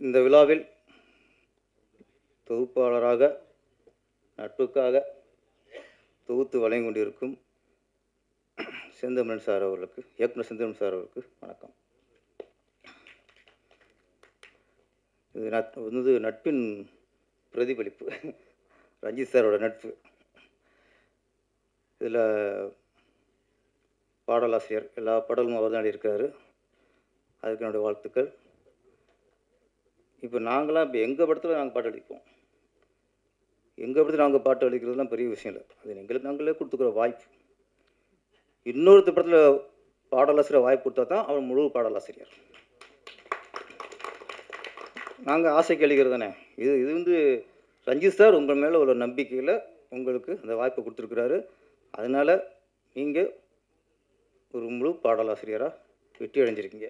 இந்த விழாவில் தொகுப்பாளராக நட்புக்காக தொகுத்து வழங்கி கொண்டிருக்கும் செந்தமிழன் சார் அவர்களுக்கு இயக்குனர் செந்தமிழன் சார் அவர்களுக்கு வணக்கம். இது நட் வந்து நட்பின் பிரதிபலிப்பு ரஞ்சித் சாரோட நட்பு. இதில் பாடலாசிரியர் எல்லா பாடலும் அவர் தான் இருக்கார் அதுக்கு என்னுடைய வாழ்த்துக்கள். இப்போ நாங்களாம் இப்போ எங்கள் படத்தில் நாங்கள் பாட்டு அளிப்போம்? எங்கள் படத்தில் நாங்கள் பாட்டு அளிக்கிறதுலாம் பெரிய விஷயம் இல்லை. அது எங்களுக்கு நாங்களே கொடுத்துக்கிற வாய்ப்பு. இன்னொருத்த படத்தில் பாடலாசிரியர் வாய்ப்பு கொடுத்தா தான் அவர் முழு பாடலாசிரியர். நாங்கள் ஆசைக்கு அளிக்கிறது தானே? இது இது வந்து ரஞ்சித் சார் உங்கள் மேலே உள்ள நம்பிக்கையில் உங்களுக்கு அந்த வாய்ப்பை கொடுத்துருக்குறாரு. அதனால் நீங்கள் ஒரு முழு பாடலாசிரியராக வெற்றி அடைஞ்சிருக்கீங்க.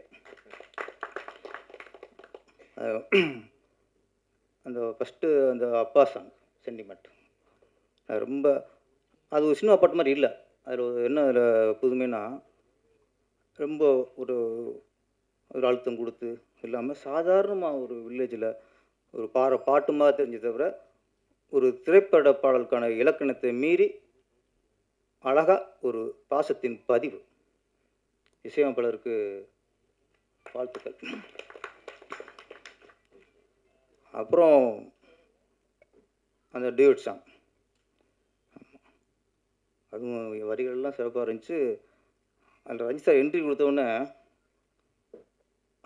அந்த ஃபஸ்ட்டு அந்த அப்பா சாங் சென்டிமெண்ட் அது ரொம்ப அது ஒரு சினிமா பாட்டு மாதிரி இல்லை. அதில் ஒரு என்ன அதில் புதுமைனா ரொம்ப ஒரு ஒரு அழுத்தம் கொடுத்து இல்லாமல் சாதாரணமாக ஒரு வில்லேஜில் ஒரு பாற பாட்டு மாதிரி தெரிஞ்ச தவிர ஒரு திரைப்பட பாடலுக்கான இலக்கணத்தை மீறி அழகாக ஒரு பாசத்தின் பதிவு. இசையமைப்பாளருக்கு வாழ்த்துக்கள். அப்புறம் அந்த டியூட் சாங். அதுவும் வரிகள்லாம் சிறப்பாக இருந்துச்சு. அந்த ரஞ்சித் சார் என்ட்ரி கொடுத்தோடனே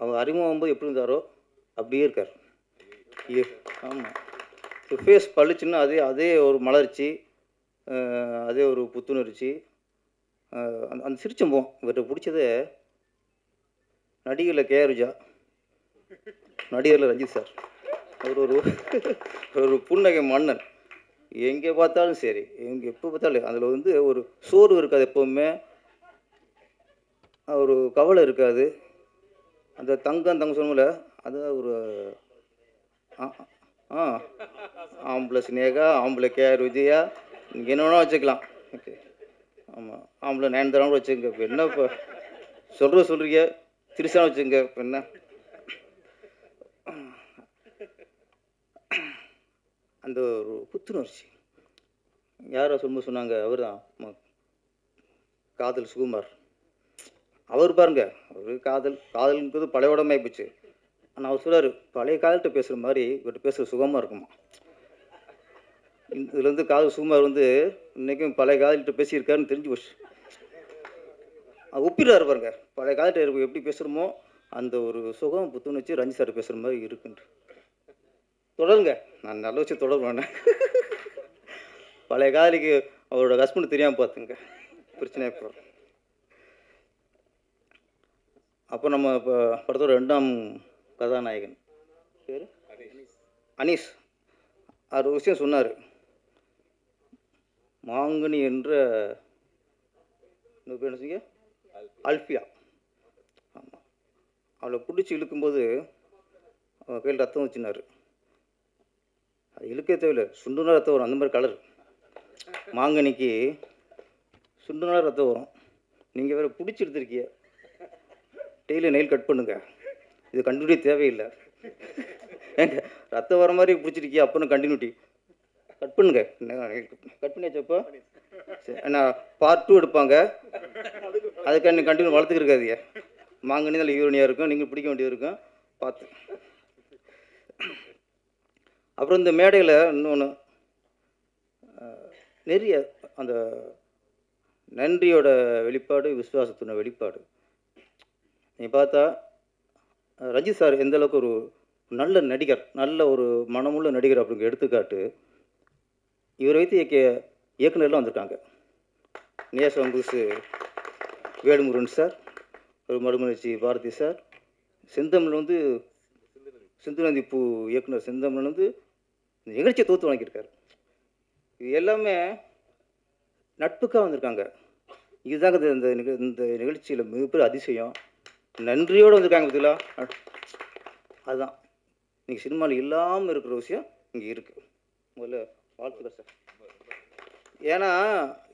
அவர் அறிமுகம் ஆகும்போது எப்படி இருந்தாரோ அப்படியே இருக்கார். ஏ ஆமாம் ஃபேஸ் பளிச்சுன்னா அதே அதே ஒரு மலர்ச்சி அதே ஒரு புத்துணர்ச்சி. அந்த அந்த சிரிச்சம்போம் இவர்கிட்ட பிடிச்சது நடிகரில் கே. நடிகரில் ரஞ்சித் சார். அவர் ஒரு ஒரு புன்னகை மன்னன். எங்கே பார்த்தாலும் சரி எங்கே எப்போ பார்த்தாலும் அதில் வந்து ஒரு சோர்வு இருக்காது எப்போவுமே. ஒரு கவலை இருக்காது. அந்த தங்கம் தங்கம் சொன்னோம்ல அது ஒரு ஆ ஆ ஆம்பளை சினேகா ஆம்பளை கேஆர் விஜயா நீங்கள் என்ன வேணால் வச்சுக்கலாம். ஓகே. ஆமாம் ஆம்பளை நயன்தாரம் கூட இப்போ என்ன இப்போ சொல்கிற சொல்கிறீங்க திருசான வச்சுக்கோங்க. இப்போ என்ன? அந்த ஒரு புத்துணர்ச்சி. யாரோ சொல்லும்போது சொன்னாங்க அவர் தான் காதல் சுகுமார். அவர் பாருங்க அவர் காதல் காதல்ன்றது பழைய உடம்பு போச்சு. ஆனால் அவர் சொல்கிறார் பழைய காதல்கிட்ட பேசுகிற மாதிரி இவர்கிட்ட பேசுகிற சுகமாக இருக்குமா? இதுலேருந்து காதல் சுகுமார் வந்து இன்னைக்கும் பழைய காதல்கிட்ட பேசியிருக்காருன்னு தெரிஞ்சு போச்சு. அது ஒப்பிடுறாரு பாருங்க பழைய காலத்தில் எப்படி பேசுகிறோமோ அந்த ஒரு சுகம் புத்துணர்ச்சி ரஞ்சித் சார் பேசுகிற மாதிரி இருக்குன்ட்டு. தொடருங்க. நான் நல்ல வச்சு தொடருவேன் பழைய காதலிக்கு அவரோட ஹஸ்பண்ட் தெரியாமல் பார்த்துங்க. பிரச்சனையாக போகிறோம் அப்போ நம்ம இப்போ படத்தோட ரெண்டாம் கதாநாயகன். பேர்? அனீஸ் அவர் விஷயம் சொன்னார். மாங்கனி என்ற இன்னொரு பேர் என்ன அல்ஃபியா. ஆமாம் அவளை பிடிச்சி இழுக்கும்போது அவன் கையில் ரத்தம் வச்சுனாரு. அது இழுக்கே தேவையில்லை. சுண்டுனா ரத்தம் வரும். அந்த மாதிரி கலர் மாங்கனிக்கு சுண்டுனா ரத்தம் வரும். நீங்கள் வேறு பிடிச்சி எடுத்திருக்கீங்க. டெய்லி நெயில் கட் பண்ணுங்க. இது கண்டினியூட்டி தேவையில்லை. ஏங்க ரத்தம் வர மாதிரி பிடிச்சிருக்கியா அப்புறம் கண்டினியூட்டி கட் பண்ணுங்க. கட் பண்ணியாச்சப்போ சரி பார்ட் டூ எடுப்பாங்க. அதுக்காக கண்டினியூ வளர்த்துக்கிருக்காதிய மாங்கனி தான் யூரனியாக இருக்கும். நீங்கள் பிடிக்க வேண்டியது இருக்கும். பார்த்து. அப்புறம் இந்த மேடையில் இன்னொன்று நிறைய அந்த நன்றியோட வெளிப்பாடு விசுவாசத்தோட வெளிப்பாடு. நீ பார்த்தா ரஞ்சித் சார் எந்த அளவுக்கு ஒரு நல்ல நடிகர் நல்ல ஒரு மனமுள்ள நடிகர் அப்படிங்கிற எடுத்துக்காட்டு இவரை வைத்து இயக்கிய இயக்குனர்லாம் வந்திருக்காங்க. நேசம்புசு வேலுமுருகன் சார் ஒரு மறுமலர்ச்சி பாரதி சார் செந்தமிழ் வந்து சிந்துநந்தி பூ இயக்குனர் செந்தமிழ் வந்து நிகழ்ச்சியை தூத்து வாங்கியிருக்காரு இது எல்லாமே நட்புக்காக வந்திருக்காங்க. இதுதாங்க இந்த- இந்த நிக இந்த நிகழ்ச்சியில் மிகப்பெரிய அதிசயம். நன்றியோடு வந்திருக்காங்க பதிலா அதுதான். இன்றைக்கி சினிமாவில் இல்லாமல் இருக்கிற விஷயம் இங்கே இருக்குது முதல்ல வாழ்த்துக்கள் சார். ஏன்னா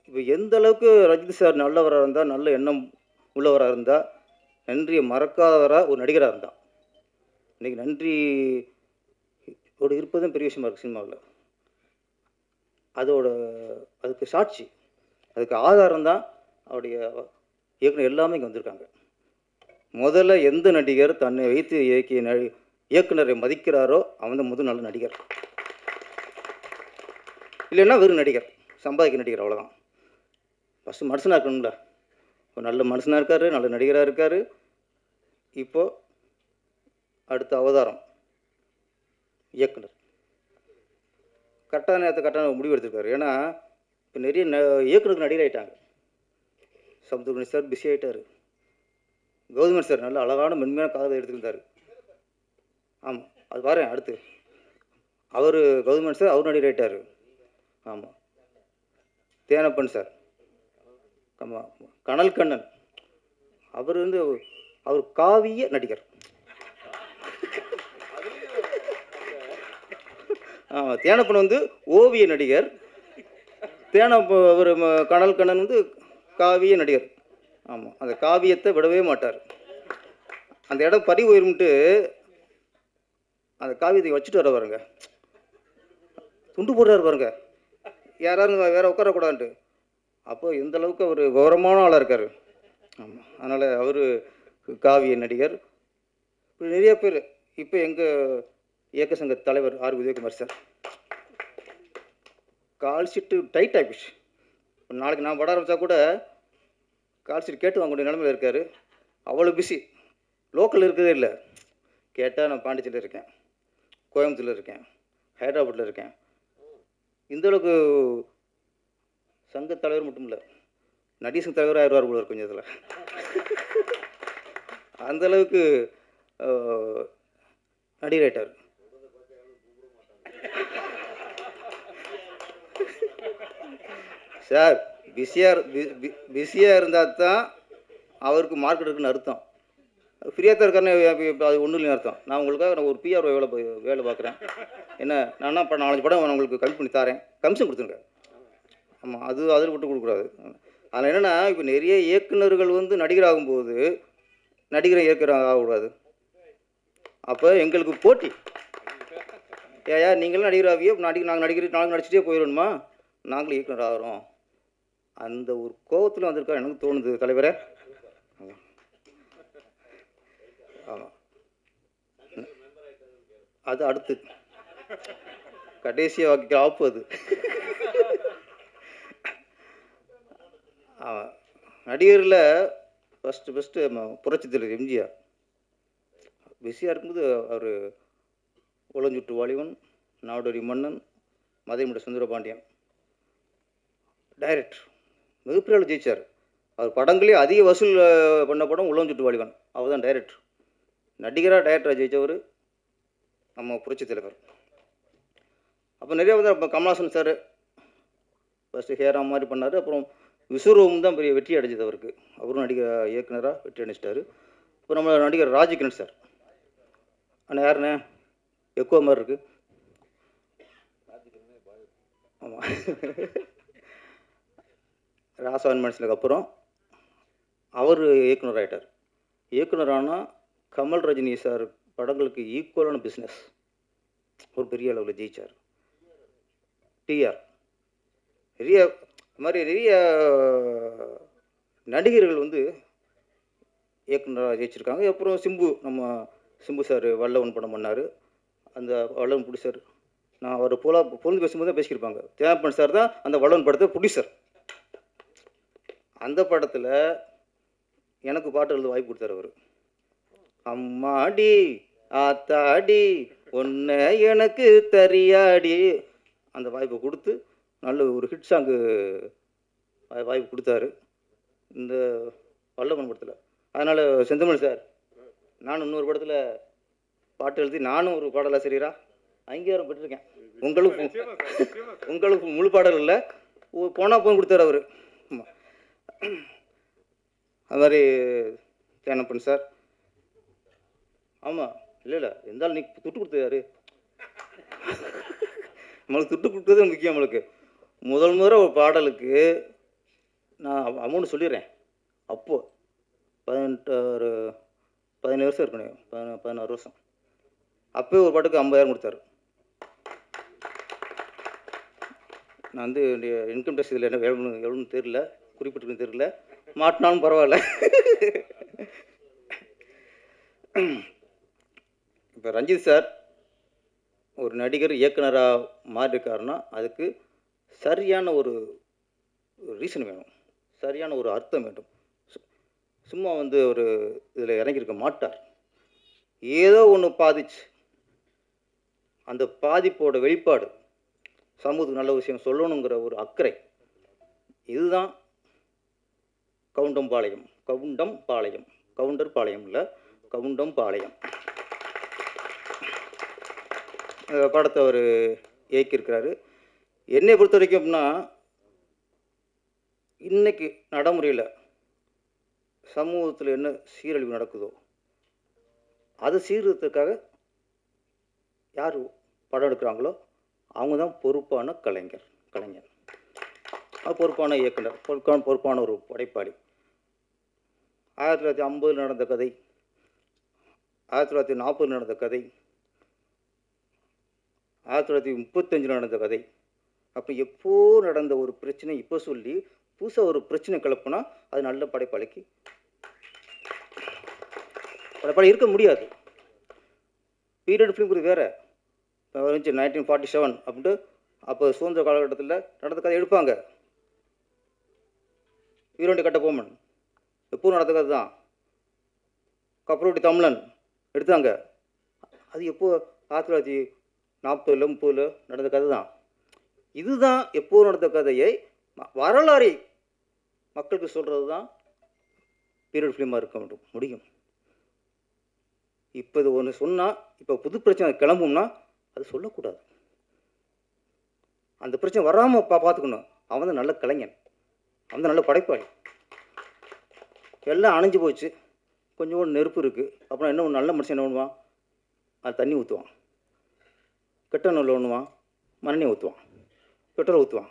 இப்போ எந்த அளவுக்கு ரஜினி சார் நல்லவராக இருந்தால் நல்ல எண்ணம் உள்ளவராக இருந்தால் நன்றியை மறக்காதவராக ஒரு நடிகராக இருந்தான் இன்றைக்கி நன்றி ஓட இருப்பதும் பெரிய விஷயமா இருக்குது சினிமாவில். அதோட அதுக்கு சாட்சி அதுக்கு ஆதாரம் தான் அவருடைய இயக்குனர் எல்லாமே இங்கே வந்திருக்காங்க. முதல்ல எந்த நடிகர் தன்னை வைத்து இயக்கிய நடி இயக்குனரை மதிக்கிறாரோ அவன் தான் முதல் நல்ல நடிகர். இல்லைன்னா வெறும் நடிகர் சம்பாதிக்க நடிகர் அவ்வளோதான் ஃபஸ்ட்டு மனுஷனாக இருக்கணும்ல. இப்போ நல்ல மனுஷனாக இருக்கார் நல்ல நடிகராக இருக்கார். இப்போது அடுத்த அவதாரம். இயக்குனர். கரெக்டான நேரத்தை கரெக்டான முடிவு எடுத்திருக்காரு. ஏன்னா இப்போ நிறைய ந இயக்குனருக்கு நடிகர் ஆகிட்டாங்க சமுத்திரகுணி சார் பிஸி ஆகிட்டார் கௌதமன் சார் நல்ல அழகான மென்மையான காதலை எடுத்துருந்தார். ஆமாம் அது பாரு அடுத்து. அவர் கௌதமன் சார் அவர் நடிகர் ஆகிட்டார் ஆமாம் தேனப்பன் சார். ஆமாம் கனல் கண்ணன் அவர் வந்து அவர் காவிய நடிகர் ஆமாம் தேனப்பன் வந்து ஓவிய நடிகர். தேனப்ப அவர் ம- கனல் கண்ணன் வந்து காவிய நடிகர். ஆமாம் அந்த காவியத்தை விடவே மாட்டார். அந்த இடம் பறி உயரும்ட்டு அந்த காவியத்தை வச்சுட்டு வர பாருங்க. துண்டு போடுறாரு பாருங்க. யாராவது வேற உட்காரக்கூடாதுன்ட்டு. அப்போ எந்த அளவுக்கு அவர் கௌரவமான ஆளாக இருக்கார். ஆமாம் அதனால் அவர் காவிய நடிகர். நிறைய பேர். இப்போ எங்கள் இயக்க சங்க தலைவர் R. Udayakumar sir. Call sheet tight ஆகிடுச்சு நாளைக்கு நான் பட ஆரம்பித்தா கூட கால் ஷீட் கேட்டு வாங்கக்கூடிய நிலமையில் இருக்கார். அவ்வளோ பிஸி லோக்கல் இருக்கிறதே இல்லை. கேட்டால் நான் பாண்டிச்சேரியில் இருக்கேன். கோயம்புத்தூரில் இருக்கேன். ஹைதராபாத்தில் இருக்கேன். இந்தளவுக்கு சங்க தலைவர் மட்டும் இல்லை. நடிகர் தலைவர் ஆயிடுவார் போல இருக்கும் இதில். அந்தளவுக்கு நடிகர் ஆகிட்டார் சார் பிஸியாக பிஸியாக இருந்தால் தான் அவருக்கு மார்க்கெட் இருக்குன்னு அர்த்தம். ஃப்ரீயாக தான் இருக்காருன்னு அது ஒன்றும் இல்லைன்னு அர்த்தம். நான் உங்களுக்காக நான் ஒரு பிஆர் வேலை போய் வேலை பார்க்குறேன். என்ன நான் என்ன நாலஞ்சு படம் நான் உங்களுக்கு கம்மி பண்ணி தரேன். கமிஷன் கொடுத்துருங்க. ஆமாம் அது அதில் விட்டு கொடுக்கக்கூடாது. அதில் என்னென்னா இப்போ நிறைய இயக்குனர்கள் வந்து நடிகர் ஆகும்போது நடிகரை இயக்குனர் ஆகக்கூடாது. அப்போ எங்களுக்கு போட்டி. ஏயா நீங்களும் நடிகர் ஆகியோ நாங்கள் நடிகர் நாங்கள் நடிச்சுட்டே போயிடணுமா? நாங்களும் இயக்குனர் ஆகிறோம். அந்த ஒரு கோபத்தில் வந்திருக்கா எனக்கு தோணுது தலைவரே. ஆமாம் அது அடுத்து. கடைசியாக வாக்கிக்க ஆப்பு அது. ஆமாம் நடிகரில் ஃபஸ்ட்டு ஃபஸ்ட்டு புரட்சி தலைவர் எம்ஜிஆர். பிஸியாக இருக்கும்போது அவர் உளஞ்சுட்டு வாலிபன் நாடோடி மன்னன் மதைமுட சுந்தரபாண்டியன். டைரக்டர் மிகப்பெரிய ஆளு ஜெயிச்சார். அவர் படங்களே அதிக வசூல் பண்ண படம் உளஞ்சுட்டு வாலிபன். அவர் தான் டைரக்டர் நடிகராக டைரக்டராக ஜெயித்தவர் நம்ம புரட்சி தலைவர். அப்போ நிறைய வந்து அப்போ கமல்ஹாசன் சார் ஃபஸ்ட்டு ஹேரா மாதிரி பண்ணார். அப்புறம் விஸ்வரூபம் தான் பெரிய வெற்றி அடைஞ்சது அவருக்கு. அவரும் நடிகர் இயக்குனராக வெற்றி அடைஞ்சிட்டாரு. இப்போ நம்ம நடிகர் ராஜகிரண் சார் அண்ணா யாருண்ணே எக்கோ மாதிரி இருக்குது ஆமாம் ராசாவன் மனுஷனுக்கு அப்புறம் அவர் இயக்குனர் ஆகிட்டார் இயக்குனர் ஆனால் கமல் ரஜினி சார் படங்களுக்கு ஈக்குவலான பிஸ்னஸ் ஒரு பெரிய அளவில் ஜெயிச்சார். டிஆர் நிறைய இது மாதிரி நிறைய நடிகர்கள் வந்து இயக்குனராக ஜெயிச்சிருக்காங்க. அப்புறம் சிம்பு நம்ம சிம்பு சார் வல்லவன் படம் பண்ணார். அந்த வல்லவன் ப்ரொடியூசர் நான் அவர் போலா பொருந்து பேசும்போது தான் பேசியிருப்பாங்க தேவப்பன் சார் தான் அந்த வல்லவன் படத்தை ப்ரொடியூசர் அந்த படத்தில் எனக்கு பாட்டு எழுத வாய்ப்பு கொடுத்தாரு அவர். அம்மாடி ஆத்தாடி ஒன்றை எனக்கு தரியாடி. அந்த வாய்ப்பை கொடுத்து நல்ல ஒரு ஹிட் சாங்கு வாய்ப்பு கொடுத்தாரு. இந்த வல்லவன் படத்தில். அதனால் செந்தமிழ் சார் நானும் இன்னொரு படத்தில் பாட்டு எழுதி நானும் ஒரு பாடலாசிரியரா அங்கீகாரம் பெற்றிருக்கேன் உங்களுக்கு உங்களுக்கு முழு பாடல் இல்லை. போனால் போய் கொடுத்தாரு அவர். அது மாதிரி தேனப்பன் சார். ஆமாம் இல்லை இல்லை இருந்தாலும் நீ துட்டு கொடுத்தது யாரு? நம்மளுக்கு துட்டு கொடுத்தது முக்கியம் நம்மளுக்கு. முதல் முறை ஒரு பாடலுக்கு நான் அமௌண்ட் சொல்லிடுறேன். அப்போ பதினெட்டு ஒரு பதினேழு வருஷம் இருக்கணும் பதின பதினாறு வருஷம். அப்போயே ஒரு பாட்டுக்கு ஐம்பதாயிரம் கொடுத்தாரு. நான் வந்து இன்கம் டேக்ஸ் இதில் என்ன எவ்வளோ எவ்வளோன்னு தெரில குறிப்பிட்டிருக்குன்னு தெரியல. மாட்டினாலும் பரவாயில்ல. இப்போ ரஞ்சித் சார் ஒரு நடிகர் இயக்குனராக மாறியிருக்காருன்னா அதுக்கு சரியான ஒரு ரீசன் வேணும். சரியான ஒரு அர்த்தம் வேண்டும். சும்மா வந்து ஒரு இதில் இறங்கியிருக்க மாட்டார். ஏதோ ஒன்று பாதிச்சு. அந்த பாதிப்போட வெளிப்பாடு சமூகத்துக்கு நல்ல விஷயம் சொல்லணுங்கிற ஒரு அக்கறை. இதுதான் கவுண்டம்பாளையம் கவுண்டம் பாளையம். கவுண்டர் பாளையம் இல்லை கவுண்டம் பாளையம். அந்த படத்தை அவர் இயக்கியிருக்கிறாரு. என்னை பொறுத்த வரைக்கும் அப்படின்னா இன்னைக்கு நடைமுறையில் சமூகத்தில் என்ன சீரழிவு நடக்குதோ அதை சீர்திருத்தத்துக்காக யார் படம் எடுக்கிறாங்களோ அவங்க தான் பொறுப்பான கலைஞர் கலைஞர். பொறுப்பான இயக்குனர் பொறுப்பான பொறுப்பான ஒரு படைப்பாளி. ஆயிரத்தி தொள்ளாயிரத்தி ஐம்பதில் நடந்த கதை. ஆயிரத்தி தொள்ளாயிரத்தி நாற்பதில் நடந்த கதை. ஆயிரத்தி தொள்ளாயிரத்தி முப்பத்தஞ்சில் நடந்த கதை. அப்போ எப்போ நடந்த ஒரு பிரச்சனை இப்போ சொல்லி புதுசாக ஒரு பிரச்சனை கிளப்புனா அது நல்ல படைப்பாளிக்கு படைப்பாளி இருக்க முடியாது. பீரியட் ஃபிலிம் வேறு. இருந்துச்சு நைன்டீன் ஃபார்ட்டி செவன் அப்படின்ட்டு அப்போ சுதந்திர காலகட்டத்தில் நடந்த கதை எடுப்பாங்க. வீரண்டி கட்ட போமன் எப்போ நடந்த கதை தான். கப்பலோட்டி தமிழன் எடுத்தாங்க அது எப்போ ஆயிரத்தி தொள்ளாயிரத்தி நாற்பதுல முப்பதில் நடந்த கதை தான். இதுதான் எப்போ நடந்த கதையை வரலாறை மக்களுக்கு சொல்கிறது தான் பீரியட் ஃபிலிமாக இருக்க முடியும் முடியும். இப்போ இது ஒன்று சொன்னால் இப்போ புது பிரச்சனை கிளம்பும்னா அது சொல்லக்கூடாது. அந்த பிரச்சனை வராமல் பா பார்த்துக்கணும். அவன் தான் நல்ல கலைஞன். அவன் தான் நல்ல படைப்பாளி. எல்லாம் அணைஞ்சு போச்சு. கொஞ்சம் கூட நெருப்பு இருக்குது அப்புறம் என்ன நல்ல மனுஷன் என்ன பண்ணுவான்? அது தண்ணி ஊற்றுவான் கெட்ட நல்ல ஒன்றுவான் மண்ணெண்ணெய் ஊற்றுவான் பெட்ரோல் ஊற்றுவான்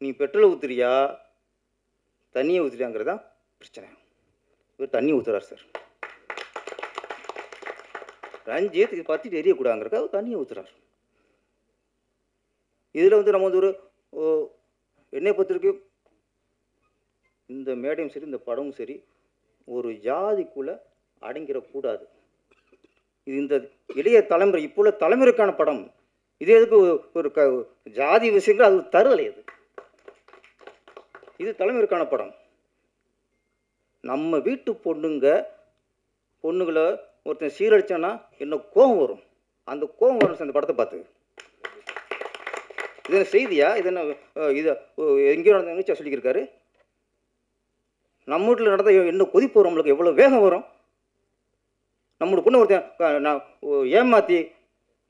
நீ பெட்ரோல் ஊற்றுறியா தண்ணியை ஊற்றுறியாங்கிறது தான் பிரச்சனை. இவர் தண்ணி ஊற்றுறார் சார். ரஞ்சித் இது பற்றிட்டு எரியக்கூடாங்கிறக்க அவர் தண்ணியை ஊற்றுறார் இதில் வந்து நம்ம வந்து ஒரு ஓ, பொறுத்த பொறுத்தவரைக்கும் இந்த மேடையும் சரி இந்த படமும் சரி ஒரு ஜாதிக்குள்ளே அடங்கிடக்கூடாது. இது இந்த இளைய தலைமுறை இப்போ உள்ள தலைமுறைக்கான படம். இது எதுக்கு ஒரு- க ஜாதி விஷயங்கள் அது தருதலை அது. இது தலைமுறைக்கான படம். நம்ம வீட்டு பொண்ணுங்க பொண்ணுங்களை ஒருத்தன் சீரழிச்சான்னா என்ன கோபம் வரும்? அந்த கோபம் வரும் அந்த படத்தை பார்த்து. இது என்ன செய்தியா? இது என்ன இது எங்கேயோ நடந்த நிகழ்ச்சியா சொல்லியிருக்காரு. நம்ம வீட்டில் நடந்த என்ன கொதிப்பு வரும் நம்மளுக்கு? எவ்வளோ வேகம் வரும்? நம்மளோட பொண்ணு ஒருத்தன் நான் ஏமாற்றி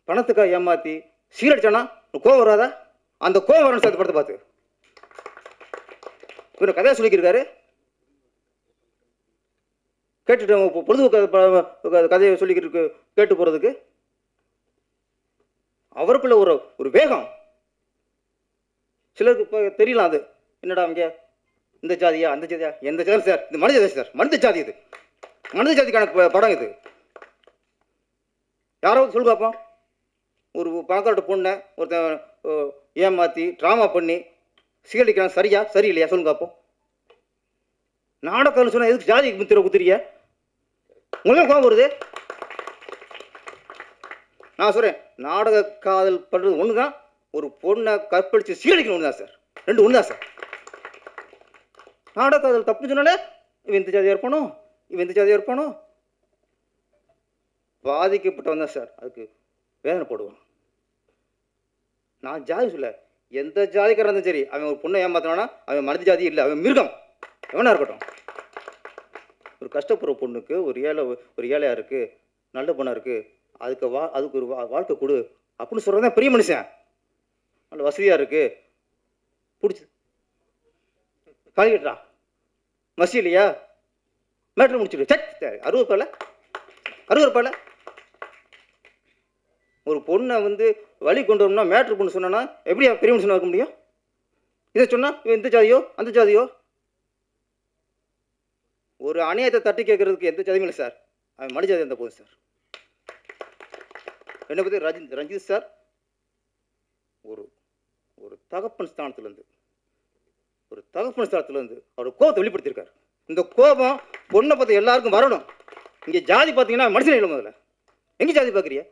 பணத்துக்காக ஏமாற்றி சீரடிச்சானா? கோவம் வராதா? அந்த கோவம் வரணும் சார் படத்தை பார்த்து. இவர் கதையை சொல்லிக்கிருக்காரு. கேட்டுட்டு அவங்க பொழுதுபோக்கு கதையை சொல்லிக்கிட்டு கேட்டு போகிறதுக்கு அவருக்குள்ள ஒரு ஒரு வேகம். சிலருக்கு இப்போ தெரியலாம் அது. என்னடா அவங்க இந்த ஜாதியா அந்த ஜாதியா? எந்த ஜாதி சார்? இது மனித ஜாதி சார். மனித ஜாதி இது. மனித ஜாதிக்கான படம் இது. யாராவது சொல்லு பார்ப்போம் ஒரு பணக்காரோட பொண்ணை ஒருத்தன் ஏமாற்றி ஏமாத்தி ட்ராமா பண்ணி சீரடிக்கிறான் சரியா? சரியில்லையா? சொல்லுங்க பார்ப்போம் நாடகம்னு சொன்னால் எதுக்கு ஜாதி முத்திர குத்திரிய உங்களுக்கு கோபம் வருது? நான் சொல்கிறேன் நாடக காதல் பண்ணுறது ஒன்று தான் ஒரு பொண்ணை கற்பழித்து சீரடிக்கணும் ஒன்று தான் சார். ரெண்டு ஒன்று தான் சார். நாடக காதல் தப்பு சொன்னாலே இவன் இந்த ஜாதியாக இருப்பானோ? இவன் இந்த ஜாதியாக இருப்பானோ? பாதிக்கப்பட்டவன் தான் சார். அதுக்கு வேதனை போடுவான். நான் ஜாதி சொல்ல எந்த ஜாதிக்காரன் இருந்தாலும் சரி அவன் ஒரு பொண்ணை ஏமாத்தினானா அவன் மனித ஜாதி இல்லை அவன் மிருகம். எவனா இருக்கட்டும். ஒரு கஷ்டப்படுற பொண்ணுக்கு ஒரு ஏழை ஒரு ஏழையாக இருக்குது நல்ல பொண்ணாக இருக்குது அதுக்கு வா அதுக்கு ஒரு வா வாழ்க்கை கொடு அப்படின்னு சொல்கிறது தான் பெரிய மனுஷன். நல்ல வசதியாக இருக்குது பிடிச்சி. கழுவிட்டுறா மசி இல்லையா? மேட்ரு முடிச்சுடு. சட் அறுபது ரூபாயில் அறுபது ரூபாயில் ஒரு பொண்ணை வந்து வழி கொண்டு வரணும்னா மேட்ரு பொண்ணு சொன்னா எப்படி பெரிய மனுஷனாக இருக்க முடியும்? இதை சொன்னால் இவன் இந்த ஜாதியோ? அந்த ஜாதியோ? ஒரு அநியாயத்தை தட்டி கேட்கறதுக்கு எந்த ஜாதியும் இல்லை சார் அவன் மனு ஜாதி இருந்தால் போதும் சார் என்னை பற்றி ரஜித் ரஞ்சித் சார் ஒரு ஒரு தகப்பன் ஸ்தானத்துலேருந்து ஒரு தகப்பன் ஸ்தானத்துலேருந்து அவர் கோபத்தை வெளிப்படுத்தியிருக்காரு. இந்த கோபம் பொண்ணை பார்த்து எல்லாருக்கும் வரணும். இங்கே ஜாதி பார்த்தீங்கன்னா மனுஷன் இல்லை முதல்ல. எங்கே ஜாதி பார்க்குறிய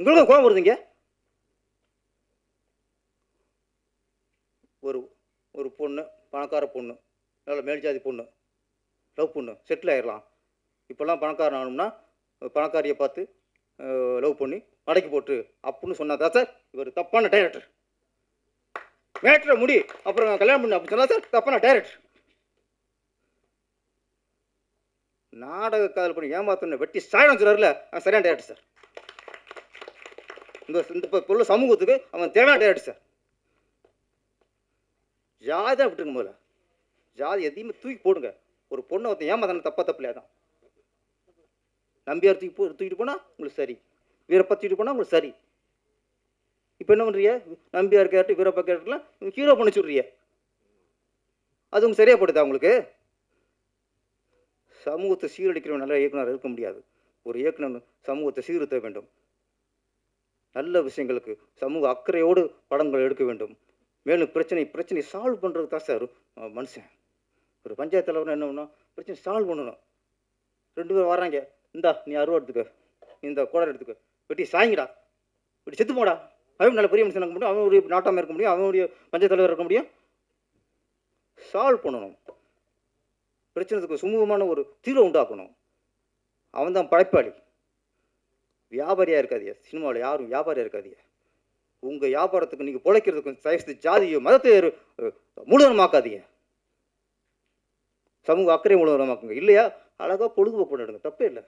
உங்களுக்கும் கோபம் வருதுங்க ஒரு ஒரு பொண்ணு பணக்கார பொண்ணு நல்ல மேல் ஜாதி பொண்ணு லவ் பொண்ணு செட்டில் ஆயிடலாம் இப்போல்லாம் பணக்காரன் ஆகணும்னா பணக்காரியை பார்த்து லவ் பண்ணி மடக்கி போட்டு அப்படின்னு சொன்னாதா சார் இவர் தப்பான டைரக்டர் மேட்ரை முடி அப்புறம் நான் கல்யாணம் பண்ண அப்படி சொன்னா சார் தப்பான டைரக்ட் நாடக காதல் பண்ணி ஏமாத்தன வெட்டி சாயம் சொல்றாருல அவன் சரியான டைரக்டர் சார். இந்த இந்த பொருள் சமூகத்துக்கு அவன் தேவையான டைரக்டர் சார். ஜாதி தான் விட்டுருங்க முதல்ல. ஜாதி எதையுமே தூக்கி போடுங்க. ஒரு பொண்ணை ஒருத்தன் ஏமாத்தான தப்பா தப்பில்லையா தான் நம்பியார் தூக்கி போ தூக்கிட்டு போனால் உங்களுக்கு சரி. வீரப்பா தூக்கிட்டு போனால் உங்களுக்கு சரி. இப்போ என்ன பண்ணுறிய நம்பியார் கேரக்டர் வீரப்பா கேரக்டர்லாம் ஹீரோ பண்ணி சொல்றிய அது உங்க சரியாக போடுதா உங்களுக்கு? சமூகத்தை சீரழிக்கிறவன் நல்ல இயக்குனர் இருக்க முடியாது. ஒரு இயக்குனர் சமூகத்தை சீர்திருத்த வேண்டும். நல்ல விஷயங்களுக்கு சமூக அக்கறையோடு படங்கள் எடுக்க வேண்டும். மேலும் பிரச்சனை பிரச்சனை சால்வ் பண்ணுறது தான் சார் மனுஷன். ஒரு பஞ்சாயத்து தலைவர் என்ன பண்ணணும் பிரச்சனை சால்வ் பண்ணணும். ரெண்டு பேரும் வர்றாங்க. இந்தா நீ அருவா எடுத்துக்க. இந்த குடர் எடுத்துக்க. வெட்டி சாய்ங்கடா. வெட்டி செத்து போடா அவன் நல்ல பெரிய மனுஷன் இருக்க முடியும் அவன் ஒரு நாட்டாமல் இருக்க முடியும் அவனுடைய பஞ்சாயத்து தலைவர் இருக்க முடியும். சால்வ் பண்ணணும். பிரச்சனைக்கு சுமூகமான ஒரு தீர்வை உண்டாக்கணும். அவன் தான் படைப்பாளி. வியாபாரியாக இருக்காதியா சினிமாவில் யாரும் வியாபாரியாக இருக்காதியா உங்கள் வியாபாரத்துக்கு நீங்கள் பிழைக்கிறதுக்கு தயவுசெய்து ஜாதியோ மதத்தை அஹ், மூலதனமாக்காதீங்க. சமூக அக்கறை மூலதனமாக்குங்க. இல்லையா? அழகாக பொழுதுபோக்கு பண்ணிடுங்க. தப்பே இல்லை.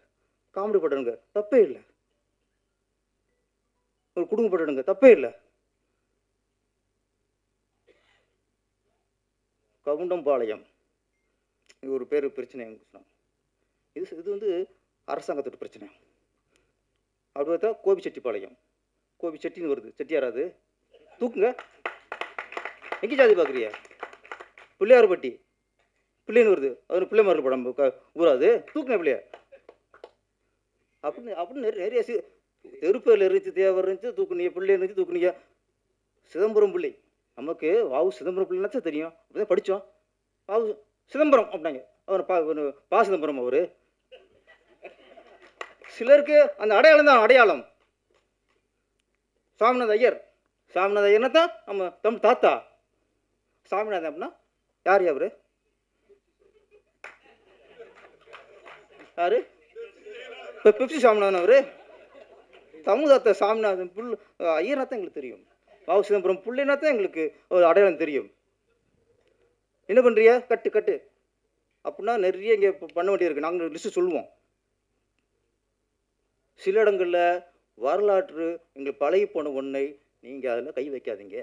காமெடி பண்ணிடுங்க. தப்பே இல்லை. ஒரு குடும்பம் தப்பே இல்லை. கவுண்டம்பாளையம். இது ஒரு பேர் பிரச்சனை சொன்னாங்க. இது இது வந்து அரசாங்கத்தோட பிரச்சனை. அப்படி பார்த்தா கோபிச்செட்டிப்பாளையம். கோபி செட்டின்னு வருது செட்டியாராது தூக்குங்க. எங்கே ஜாதி பார்க்குறியா பிள்ளையார்பட்டி. பிள்ளைன்னு வருது. அது பிள்ளைமாரில் படம் ஊராது. தூக்குங்க பிள்ளைய. அப்படின்னு அப்படின்னு நிறைய நிறைய சி- இருந்துச்சு தேவர் இருந்துச்சு தூக்குனிய பிள்ளை இருந்துச்சு தூக்குனிய சிதம்பரம் பிள்ளை. நமக்கு வாவு சிதம்பரம் பிள்ளைனாச்சா தெரியும். அப்படிதான் படித்தோம் வாவு சிதம்பரம் அப்படின்னாங்க. அவர் பா பா சிதம்பரம் அவர். சிலருக்கு அந்த அடையாளம் தான் அடையாளம். சாமிநாத ஐயர். சாமிநாத ஐயர்னா தான் நம்ம தம் தாத்தா. சாமிநாதன் அப்படின்னா யார் அவரு? யாரு? பெப்சி சாமிநாதன் அவரு. தமுதாத்த சாமிநாதன் புல் ஐயர்னா தான் எங்களுக்கு தெரியும். பாபு சிதம்பரம் புள்ளைனா தான் எங்களுக்கு ஒரு அடையாளம் தெரியும். என்ன பண்ணுறியா கட்டு கட்டு. அப்படின்னா நிறைய இங்கே பண்ண வேண்டியிருக்கு. நாங்கள் லிஸ்ட்டு சொல்லுவோம். சில இடங்களில் வரலாற்று எங்களுக்கு பழகி போன ஒன்றை நீங்கள் அதில் கை வைக்காதீங்க.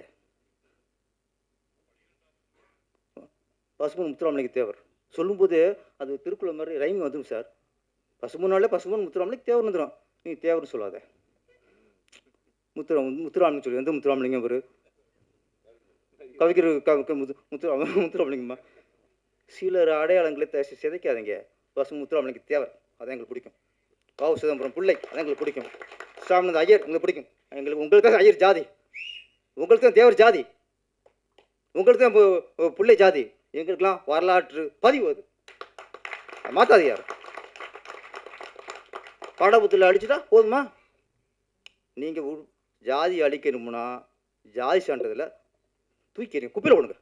பசுமன் முத்துராமலிங்க தேவர். சொல்லும்போது அது திருக்குறள் மாதிரி ரைமிங் வந்துடும் சார். பசுமனாலே பசுமன் முத்துராமலிங்க தேவர் வந்துடும் நீங்கள் தேவர்னு சொல்லாத. முத்துராம் முத்துராமலிங்க சொல்லி எந்த முத்துராமலிங்கம் அவர்? கவிக்கிற க முத்து முத்து முத்துராமலிங்கம்மா. சிலர் அடையாளங்களை த- சிதைக்காதீங்க. பசு முத்துராமலிங்க தேவர் அதான் எங்களுக்கு பிடிக்கும். காவு சிதம்பரம் பிள்ளை அதான் எங்களுக்கு பிடிக்கும். சாமிநாத ஐயர் உங்களுக்கு பிடிக்கும். எங்களுக்கு உங்களுக்கு தான் ஐயர் ஜாதி. உங்களுக்கு தான் தேவர் ஜாதி. உங்களுக்கு தான் பிள்ளை ஜாதி. எங்களுக்கெல்லாம் வரலாற்று பதிவு அது. மாத்தாது யார் பாடபுத்தில் அடிச்சுட்டா போதுமா? நீங்கள் ஜாதி அழிக்கணும்னா ஜாதி சான்றதில் தூக்கிறீங்க குப்பையில் போடுங்க.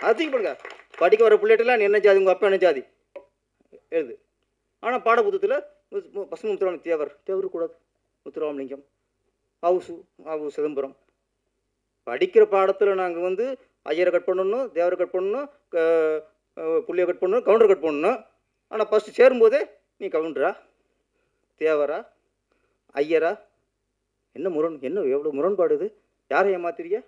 அதை தூக்கி போடுங்க. படிக்க வர பிள்ளைகிட்டலாம் நீ என்ன ஜாதி உங்கள் அப்பா என்ன ஜாதி? எழுது. ஆனால் பாடபுத்தத்தில் பசங்க முத்துராமலிங்க தேவர் தேவர் கூடாது முத்துராமலிங்கம் ஆவுசு ஆவு சிதம்பரம். படிக்கிற பாடத்தில் நாங்கள் வந்து ஐயரை கட் பண்ணணும் தேவரை கட் பண்ணணும் க- புள்ளியை கட் பண்ணணும் கவுண்டர் கட் பண்ணணும். ஆனால் ஃபஸ்ட்டு சேரும்போதே நீ கவுண்டரா தேவரா ஐயரா என்ன முரண் என்ன எவ்வளோ முரண்பாடு இது? யாரை ஏமாத்திரியா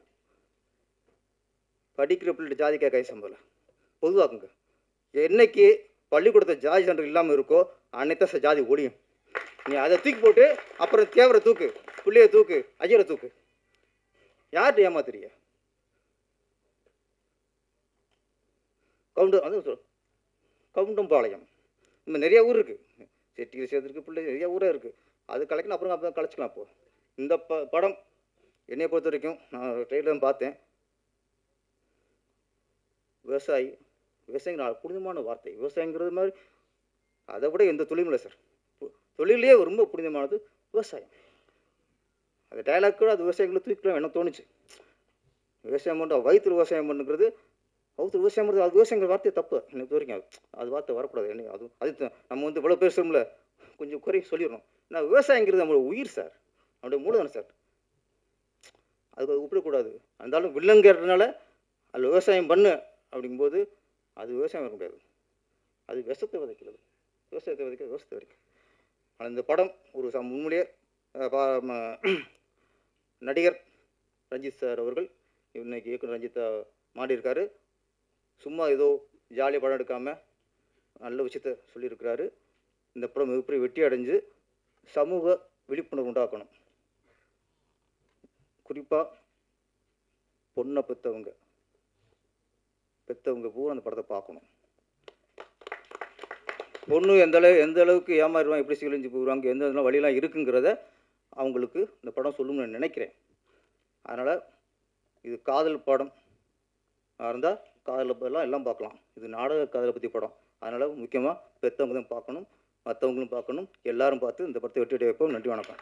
படிக்கிற பிள்ளை ஜாதி கை சம்பளம் பொதுவாக்குங்க. என்னைக்கு பள்ளிக்கூடத்தில் ஜாதி சான்று இல்லாமல் இருக்கோ அன்னைத்தான் ஜாதி ஒழியும் நீ அதை தூக்கி போட்டு அப்புறம் தேவரை தூக்கு பிள்ளைய தூக்கு ஐயரை தூக்கு. யார்கிட்ட ஏமாத்துறீங்க? கவுண்டர் அது சொல் கவுண்டம்பாளையம். இந்த நிறைய ஊர் இருக்குது செட்டியில் சேர்த்துருக்கு பிள்ளை நிறையா ஊரே இருக்குது அது கலைக்கணும் அப்புறம் அப்புறம் கலைச்சிக்கலாம் அப்போது இந்த ப படம் என்னை பொறுத்த வரைக்கும் நான் ட்ரெயிலரும் பார்த்தேன். விவசாயி விவசாயிங்க புனிதமான வார்த்தை. விவசாயங்கிறது மாதிரி அதை விட எந்த தொழிலும் இல்லை சார் பு- தொழிலே ரொம்ப புனிதமானது விவசாயம். அந்த டைலாக் கூட அது விவசாயிகளை தூக்கலாம் என்ன தோணுச்சு? விவசாயம் பண்ணுற வயிற்று விவசாயம் பண்ணுங்கிறது அவுத்து விவசாயம் பண்ணுறது அது விவசாயங்கிற வார்த்தை தப்பு. எனக்கு வரைக்கும் அது அது வார்த்தை வரக்கூடாது. என்ன அது அது நம்ம வந்து இவ்வளோ பேசுகிறோம்ல கொஞ்சம் குறை சொல்லிடணும். நான் விவசாயங்கிறது நம்மளோட உயிர் சார் அவனுடைய மூலதனம் சார். அது ஒப்பிடக்கூடாது. இருந்தாலும் வில்லங்கிறதுனால அதில் விவசாயம் பண்ணு அப்படிங்கும்போது அது விவசாயம் வர முடியாது. அது விஷத்தை விதைக்கிறது. விவசாயத்தை விதைக்கிறது விவசாயத்தை வரைக்கும் ஆனால் இந்த படம் ஒரு ச உண்மையிலேயே பா- ம- நடிகர் ரஞ்சித் சார் அவர்கள் இன்னைக்கு இயக்குனர் ரஞ்சித்தா மாடியிருக்காரு சும்மா ஏதோ ஜாலியாக படம் எடுக்காமல் நல்ல விஷயத்த சொல்லியிருக்கிறாரு. இந்த படம் மிகப்பெரிய வெற்றி அடைஞ்சு சமூக விழிப்புணர்வு உண்டாக்கணும். குறிப்பாக பொண்ணை பெற்றவங்க பெற்றவங்க பூரா அந்த படத்தை பார்க்கணும். பொண்ணு எந்த அளவு எந்த அளவுக்கு ஏமாறுவாங்க எப்படி சீலிஞ்சு போகிறாங்க எந்த இதெல்லாம் வழியெல்லாம் இருக்குங்கிறத அவங்களுக்கு இந்த படம் சொல்லும்னு நான் நினைக்கிறேன். அதனால் இது காதல் படம். இருந்தால் காதலை எல்லாம் எல்லாம் பார்க்கலாம். இது நாடக காதலை பற்றி படம். அதனால் முக்கியமாக பெற்றவங்க தான் பார்க்கணும் மற்றவங்களும் பார்க்கணும் எல்லாரும் பார்த்து இந்த படத்தை வெற்றி வைப்போம். நன்றி வணக்கம்.